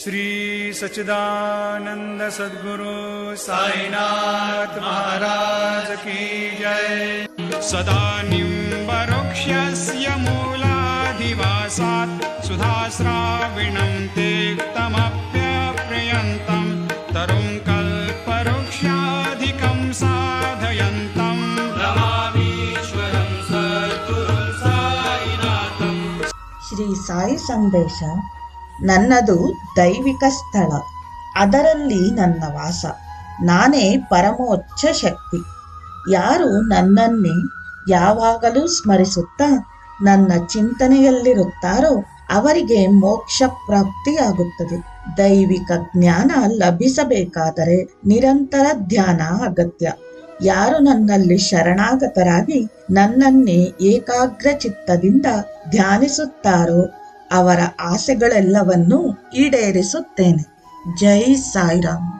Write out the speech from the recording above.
श्री सचिदानंद सद्गुरु साईनाथ महाराज की जय। सदा निम्बरुक्ष्यस्य मूलाधिवासात् सुधास्राविणं तेक्तमप्यप्रयन्तं तरुं कल्पवृक्षाधिकं साधयन्तं। नमामीश्वरं श्री साई संदेश ನನ್ನದು ದೈವಿಕ ಸ್ಥಳ. ಅದರಲ್ಲಿ ನನ್ನ ವಾಸ. ನಾನೇ ಪರಮೋಚ್ಚ ಶಕ್ತಿ. ಯಾರು ನನ್ನನ್ನೇ ಯಾವಾಗಲೂ ಸ್ಮರಿಸುತ್ತಾ ನನ್ನ ಚಿಂತನೆಯಲ್ಲಿರುತ್ತಾರೋ ಅವರಿಗೆ ಮೋಕ್ಷ ಪ್ರಾಪ್ತಿಯಾಗುತ್ತದೆ. ದೈವಿಕ ಜ್ಞಾನ ಲಭಿಸಬೇಕಾದರೆ ನಿರಂತರ ಧ್ಯಾನ ಅಗತ್ಯ. ಯಾರು ನನ್ನಲ್ಲಿ ಶರಣಾಗತರಾಗಿ ನನ್ನನ್ನೇ ಏಕಾಗ್ರ ಚಿತ್ತದಿಂದ ಧ್ಯಾನಿಸುತ್ತಾರೋ ಅವರ ಆಸೆಗಳೆಲ್ಲವನ್ನೂ ಈಡೇರಿಸುತ್ತೇನೆ. ಜೈ ಸಾಯಿರಾಮ್.